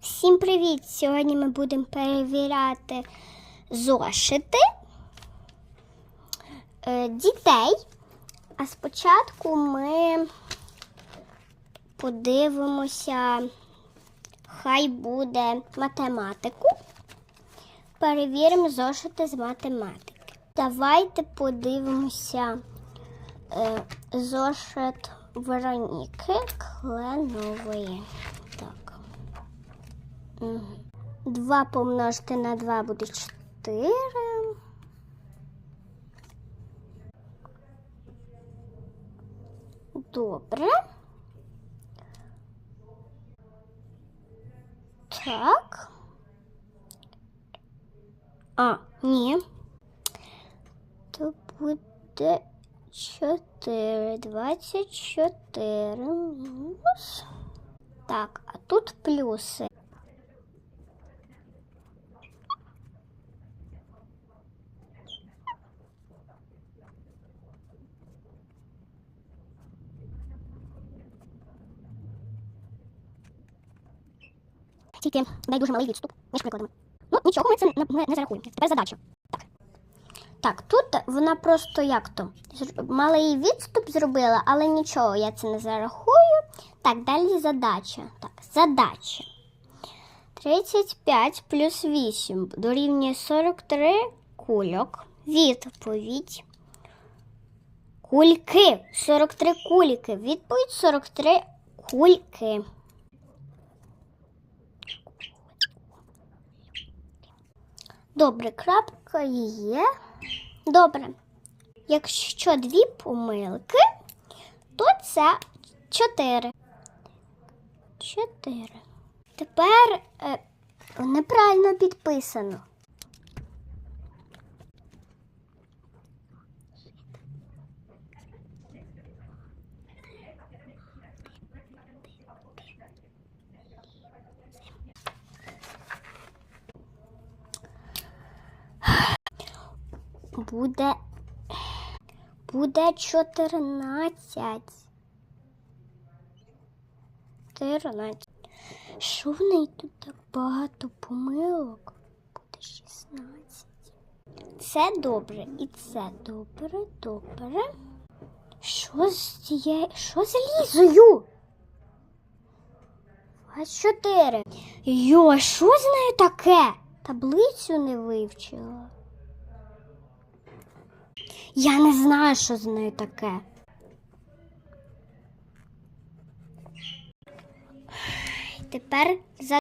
Всім привіт! Сьогодні ми будемо перевіряти зошити е, дітей. А спочатку ми подивимося, хай буде математику. Перевіримо зошити з математики. Давайте подивимося е, зошит Вероніки Кленової. Так. Мгм. Два помножити на два буде чотири. Добре. Так. А, ні. То буде 4. 24 мінус. Так, а тут плюси. Тільки дай дуже малий відступ між прикладами. Ну, нічого, ми це не, не, зарахуємо. Тепер задача. Так. Так, тут вона просто як то малий відступ зробила, але нічого, я це не зарахую. Так, далі задача. Так, задача. 35 плюс 8 дорівнює 43 кульок. Відповідь. Кульки. 43 кульки. Відповідь 43 кульки. Добре, крапка є. Добре. Якщо дві помилки, то це чотири. Чотири. Тепер е, неправильно підписано. Буде. Буде 14. 14. Що в неї тут так багато помилок? Буде 16. Це добре і це добре, добре. Що з цією. Що з Лізою? 24. Йо, що з нею таке? Таблицю не вивчила. Я не знаю, що з нею таке. Тепер за